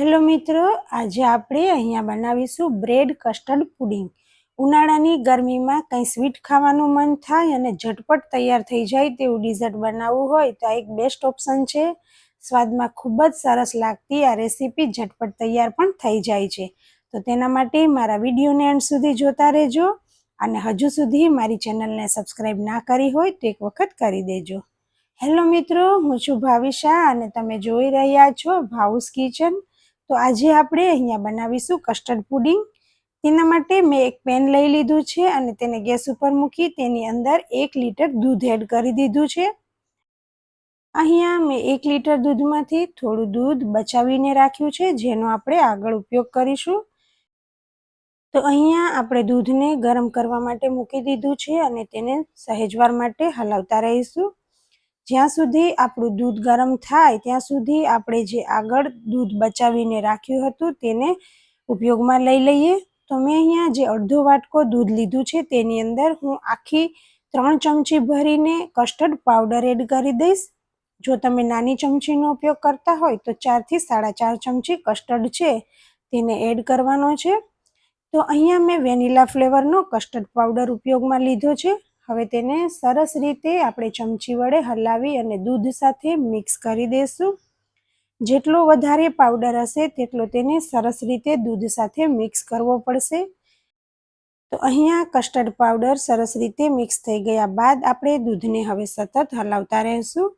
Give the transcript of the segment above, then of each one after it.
Hello મિત્રો, આજે આપણે અહીંયા બનાવીશું બ્રેડ કસ્ટર્ડ પુડિંગ. ઉનાળાની ગરમીમાં કંઈ સ્વીટ ખાવાનું મન થાય અને ઝટપટ તૈયાર થઈ જાય તેવું ડિઝર્ટ બનાવવું હોય તો આ એક બેસ્ટ ઓપ્શન છે. સ્વાદમાં ખૂબ જ સરસ લાગતી આ રેસીપી ઝટપટ તૈયાર પણ થઈ જાય છે. તો તેના માટે મારા વિડીયોને એન્ડ સુધી જોતા રહેજો અને હજુ સુધી મારી ચેનલને સબસ્ક્રાઈબ ના કરી હોય તો એક વખત કરી દેજો. હેલો મિત્રો, હું છું ભાવિશા અને તમે જોઈ રહ્યા છો ભાઉસ કિચન. તો આજે આપણે અહીંયા બનાવીશું કસ્ટર્ડ પુડિંગ તેના માટે મેં એક પેન લઈ લીધું છે અને તેને ગેસ ઉપર મૂકી તેની અંદર એક લીટર દૂધ એડ કરી દીધું છે. અહીંયા મેં એક લીટર દૂધમાંથી થોડું દૂધ બચાવીને રાખ્યું છે, જેનો આપણે આગળ ઉપયોગ કરીશું. તો અહીંયા આપણે દૂધને ગરમ કરવા માટે મૂકી દીધું છે અને તેને સહેજવાર માટે હલાવતા રહીશું. જ્યાં સુધી આપણું દૂધ ગરમ થાય, ત્યાં સુધી આપણે જે આગળ દૂધ બચાવીને રાખ્યું હતું તેને ઉપયોગમાં લઈ લઈએ. તો મેં અહીંયા જે અડધો વાટકો દૂધ લીધું છે તેની અંદર હું આખી ત્રણ ચમચી ભરીને કસ્ટર્ડ પાવડર એડ કરી દઈશ. જો તમે નાની ચમચીનો ઉપયોગ કરતા હોય તો ચારથી સાડા ચાર ચમચી કસ્ટર્ડ છે તેને એડ કરવાનો છે. તો અહીંયા મેં વેનીલા ફ્લેવરનો કસ્ટર્ડ પાવડર ઉપયોગમાં લીધો છે. હવે તેને સરસ રીતે આપણે ચમચી વડે હલાવી અને દૂધ સાથે મિક્સ કરી દઈશું જેટલો વધારે પાવડર હશે તેટલો તેને સરસ રીતે દૂધ સાથે મિક્સ કરવો પડશે. તો અહીંયા કસ્ટર્ડ પાવડર સરસ રીતે મિક્સ થઈ ગયા બાદ આપણે દૂધને હવે સતત હલાવતા રહીશું.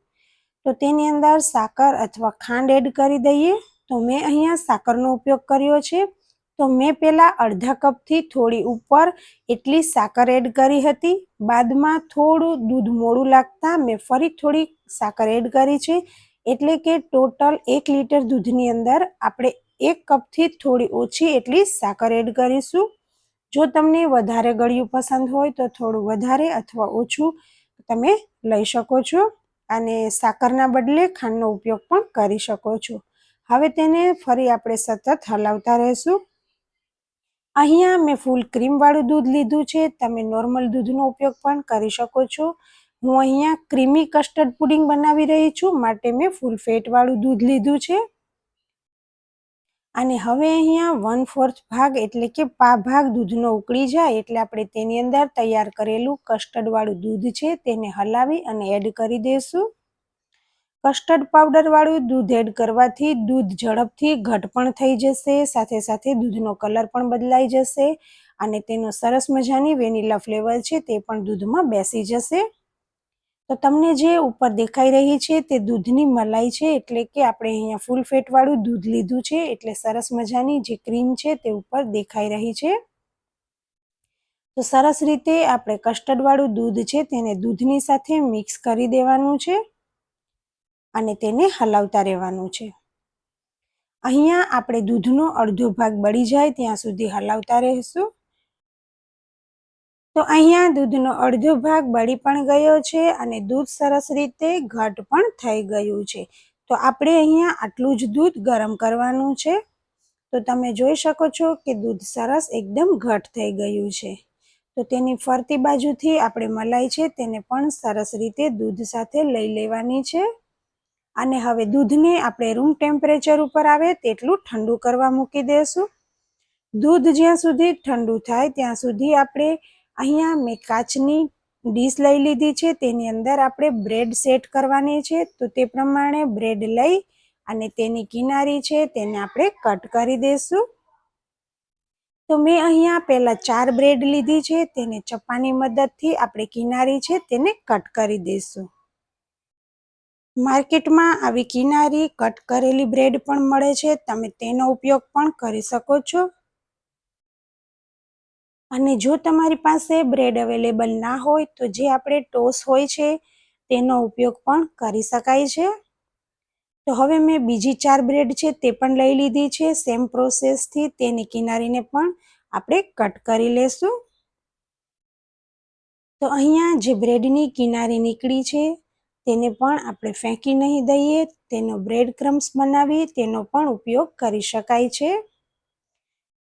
તો તેની અંદર સાકર અથવા ખાંડ એડ કરી દઈએ. તો મેં અહીંયા સાકરનો ઉપયોગ કર્યો છે. તો મેં પહેલાં અડધા કપથી થોડી ઉપર એટલી સાકર એડ કરી હતી. બાદમાં થોડું દૂધ મોડું લાગતા મેં ફરી થોડી સાકર એડ કરી છે. એટલે કે ટોટલ એક લીટર દૂધની અંદર આપણે એક કપથી થોડી ઓછી એટલી સાકર એડ કરીશું. જો તમને વધારે ગળ્યું પસંદ હોય તો થોડું વધારે અથવા ઓછું તમે લઈ શકો છો. અને સાકરના બદલે ખાંડનો ઉપયોગ પણ કરી શકો છો. હવે તેને ફરી આપણે સતત હલાવતા રહીશું. અહીંયા મેં ફૂલ ક્રીમવાળું દૂધ લીધું છે. તમે નોર્મલ દૂધનો ઉપયોગ પણ કરી શકો છો. હું અહીંયા ક્રીમી કસ્ટર્ડ પુડિંગ બનાવી રહી છું, માટે મેં ફૂલ ફેટવાળું દૂધ લીધું છે. અને હવે અહીંયા વન ફોર્થ ભાગ એટલે કે પા ભાગ દૂધનો ઉકળી જાય એટલે આપણે તેની અંદર તૈયાર કરેલું કસ્ટર્ડવાળું દૂધ છે, તેને હલાવી અને એડ કરી દઈશું કસ્ટર્ડ પાવડરવાળું દૂધ એડ કરવાથી દૂધ ઝડપથી ઘટ પણ થઈ જશે, સાથે સાથે દૂધનો કલર પણ બદલાઈ જશે અને તેનો સરસ મજાની વેનીલા ફ્લેવર છે તે પણ દૂધમાં બેસી જશે. તો તમને જે ઉપર દેખાઈ રહી છે તે દૂધની મલાઈ છે એટલે કે આપણે અહીંયા ફૂલ ફેટવાળું દૂધ લીધું છે એટલે સરસ મજાની જે ક્રીમ છે તે ઉપર દેખાઈ રહી છે. તો સરસ રીતે આપણે કસ્ટર્ડવાળું દૂધ છે તેને દૂધની સાથે મિક્સ કરી દેવાનું છે. અને તેને હલાવતા રહેવાનું છે. અહીંયા આપણે દૂધનો અડધો ભાગ બળી જાય ત્યાં સુધી હલાવતા રહેશું. તો અહીંયા દૂધનો અડધો ભાગ બળી પણ ગયો છે અને દૂધ સરસ રીતે ઘટ પણ થઈ ગયું છે. તો આપણે અહીંયા આટલું જ દૂધ ગરમ કરવાનું છે. તો તમે જોઈ શકો છો કે દૂધ સરસ એકદમ ઘટ થઈ ગયું છે. તો તેની ફરતી બાજુથી આપણે મલાઈ છે તેને પણ સરસ રીતે દૂધ સાથે લઈ લેવાની છે. અને હવે દૂધને આપણે રૂમ ટેમ્પરેચર ઉપર આવે તેટલું ઠંડુ કરવા મૂકી દઈશું દૂધ જ્યાં સુધી ઠંડુ થાય ત્યાં સુધી આપણે અહીંયા મેં કાચની ડીશ લઈ લીધી છે, તેની અંદર આપણે બ્રેડ સેટ કરવાની છે, તો તે પ્રમાણે બ્રેડ લઈ અને તેની કિનારી છે તેને આપણે કટ કરી દઈશું તો મેં અહીંયા પહેલાં ચાર બ્રેડ લીધી છે, તેને ચપ્પાની મદદથી આપણે કિનારી છે તેને કટ કરી દઈશું માર્કેટમાં આવી કિનારી, કટ કરેલી બ્રેડ પણ મળે છે. તમે તેનો ઉપયોગ પણ કરી શકો છો. અને જો તમારી પાસે બ્રેડ અવેલેબલ ના હોય, તો જે આપણે ટોસ હોય છે, તેનો ઉપયોગ પણ કરી શકાય છે. તો હવે મેં બીજી ચાર બ્રેડ છે, તે પણ લઈ લીધી છે. સેમ પ્રોસેસથી તેની કિનારીને પણ આપણે કટ કરી લેશું. તો અહીંયા જે બ્રેડની કિનારી નીકળી છે તેને પણ આપણે ફેંકી નહીં દઈએ, તેનો બ્રેડ ક્રમ્સ બનાવી તેનો પણ ઉપયોગ કરી શકાય છે.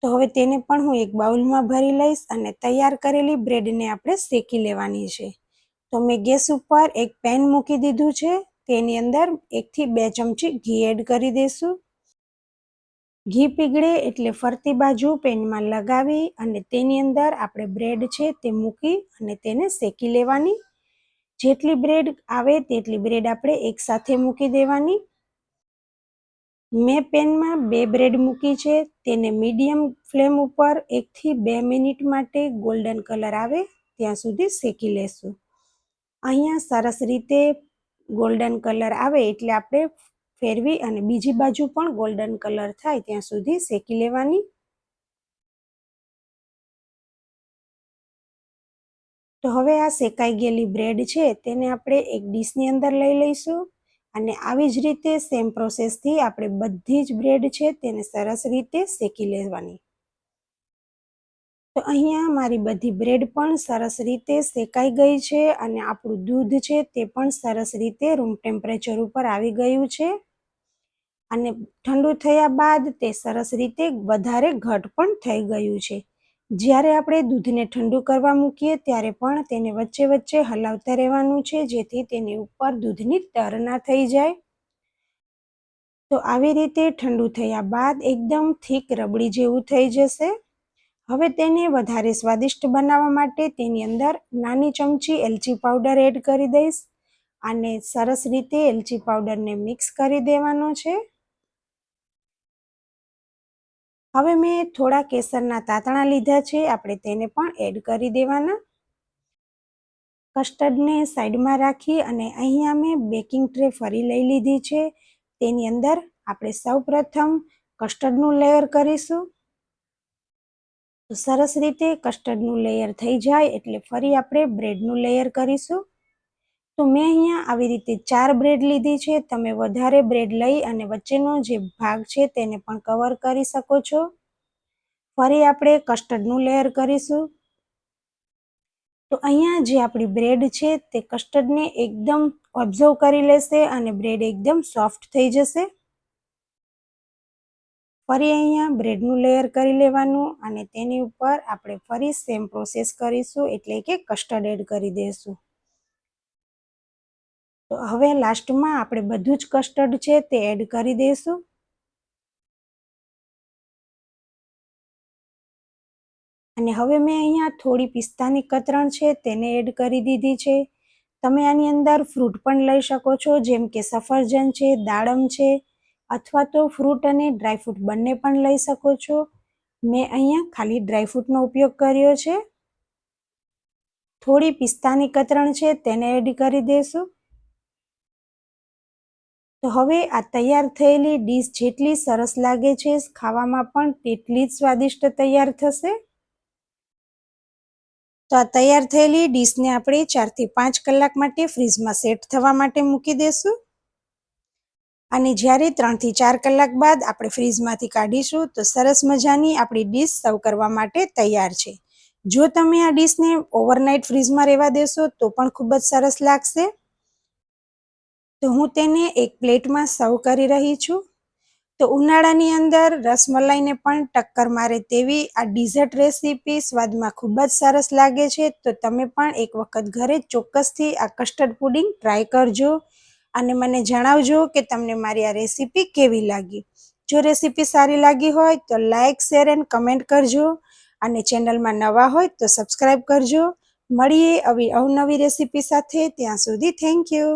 તો હવે તેને પણ હું એક બાઉલમાં ભરી લઈશ અને તૈયાર કરેલી બ્રેડને આપણે શેકી લેવાની છે. તો મેં ગેસ ઉપર એક પેન મૂકી દીધું છે, તેની અંદર એકથી બે ચમચી ઘી એડ કરી દઈશું. ઘી પીગળે એટલે ફરતી બાજુ પેનમાં લગાવી અને તેની અંદર આપણે બ્રેડ છે તે મૂકી અને તેને શેકી લેવાની. જેટલી બ્રેડ આવે તેટલી બ્રેડ આપણે એકસાથે મૂકી દેવાની. મેં પેનમાં બે બ્રેડ મૂકી છે, તેને મીડિયમ ફ્લેમ ઉપર એકથી બે મિનિટ માટે ગોલ્ડન કલર આવે, ત્યાં સુધી શેકી લેશું. અહીંયા સરસ રીતે ગોલ્ડન કલર આવે એટલે આપણે ફેરવી અને બીજી બાજુ પણ ગોલ્ડન કલર થાય ત્યાં સુધી શેકી લેવાની. તો હવે આ શેકાઈ ગયેલી બ્રેડ છે તેને આપણે એક ડીશની અંદર લઈ લઈશું અને આવી જ રીતે સેમ પ્રોસેસથી આપણે બધી જ બ્રેડ છે તેને સરસ રીતે શેકી લેવાની. તો અહીંયા મારી બધી બ્રેડ પણ સરસ રીતે શેકાઈ ગઈ છે અને આપણું દૂધ છે તે પણ સરસ રીતે રૂમ ટેમ્પરેચર ઉપર આવી ગયું છે. અને ઠંડુ થયા બાદ તે સરસ રીતે વધારે ઘટ પણ થઈ ગયું છે. જ્યારે આપણે દૂધને ઠંડુ કરવા મૂકીએ ત્યારે પણ તેને વચ્ચે વચ્ચે હલાવતા રહેવાનું છે, જેથી તેની ઉપર દૂધની તર ના થઈ જાય. તો આવી રીતે ઠંડુ થયા બાદ એકદમ થીક રબડી જેવું થઈ જશે. હવે તેને વધારે સ્વાદિષ્ટ બનાવવા માટે તેની અંદર નાની ચમચી એલચી પાવડર એડ કરી દઈશ. અને સરસ રીતે એલચી પાવડરને મિક્સ કરી દેવાનો છે. હવે મેં થોડા કેસરના તાતણા લીધા છે, આપણે તેને પણ એડ કરી દેવાના. કસ્ટર્ડને સાઈડમાં રાખી અને અહીંયા મેં બેકિંગ ટ્રે ફરી લઈ લીધી છે. તેની અંદર આપણે સૌ પ્રથમ કસ્ટર્ડનું લેયર કરીશું. સરસ રીતે કસ્ટર્ડનું લેયર થઈ જાય એટલે ફરી આપણે બ્રેડનું લેયર કરીશું. તો મેં અહીંયા આવી રીતે ચાર બ્રેડ લીધી છે. તમે વધારે બ્રેડ લઈ અને વચ્ચેનો જે ભાગ છે તેને પણ કવર કરી શકો છો. ફરી આપણે કસ્ટર્ડનું લેયર કરીશું. તો અહીંયા જે આપણી બ્રેડ છે તે કસ્ટર્ડને એકદમ ઓબ્ઝર્વ કરી લેશે અને બ્રેડ એકદમ સોફ્ટ થઈ જશે. ફરી અહીંયા બ્રેડનું લેયર કરી લેવાનું અને તેની ઉપર આપણે ફરી સેમ પ્રોસેસ કરીશું એટલે કે કસ્ટર્ડ એડ કરી દઈશું તો હવે લાસ્ટમાં આપણે બધું જ કસ્ટર્ડ છે તે એડ કરી દઈશું. અને હવે મેં અહીંયા થોડી પિસ્તાની કતરણ છે તેને એડ કરી દીધી છે. તમે આની અંદર ફ્રૂટ પણ લઈ શકો છો, જેમ કે સફરજન છે, દાડમ છે, અથવા તો ફ્રૂટ અને ડ્રાયફ્રૂટ બંને પણ લઈ શકો છો. મેં અહીંયા ખાલી ડ્રાયફ્રૂટનો ઉપયોગ કર્યો છે. થોડી પિસ્તાની કતરણ છે તેને એડ કરી દઈશું. તો હવે આ તૈયાર થયેલી ડીશ જેટલી સરસ લાગે છે, ખાવામાં પણ તેટલી જ સ્વાદિષ્ટ તૈયાર થશે. તો આ તૈયાર થયેલી ડીશને આપણે ચારથી પાંચ કલાક માટે ફ્રીજમાં સેટ થવા માટે મૂકી દઈશું અને જ્યારે ત્રણથી ચાર કલાક બાદ આપણે ફ્રીજમાંથી કાઢીશું, તો સરસ મજાની આપણી ડીશ સર્વ કરવા માટે તૈયાર છે. જો તમે આ ડીશને ઓવરનાઇટ ફ્રીજમાં રહેવા દેશો, તો પણ ખૂબ જ સરસ લાગશે. તો હું તેને એક પ્લેટમાં સર્વ કરી રહી છું. તો ઉનાળાની અંદર રસમલાઈને પણ ટક્કર મારે તેવી આ ડીઝર્ટ રેસીપી સ્વાદમાં ખૂબ જ સરસ લાગે છે. તો તમે પણ એક વખત ઘરે ચોક્કસથી આ કસ્ટર્ડ પુડિંગ ટ્રાય કરજો અને મને જણાવજો કે તમને મારી આ રેસીપી કેવી લાગી. જો રેસીપી સારી લાગી હોય તો લાઇક શેર એન્ડ કમેન્ટ કરજો અને ચેનલમાં નવા હોય તો સબસ્ક્રાઈબ કરજો. મળીએ આવી અવનવી રેસીપી સાથે. ત્યાં સુધી થેન્ક યુ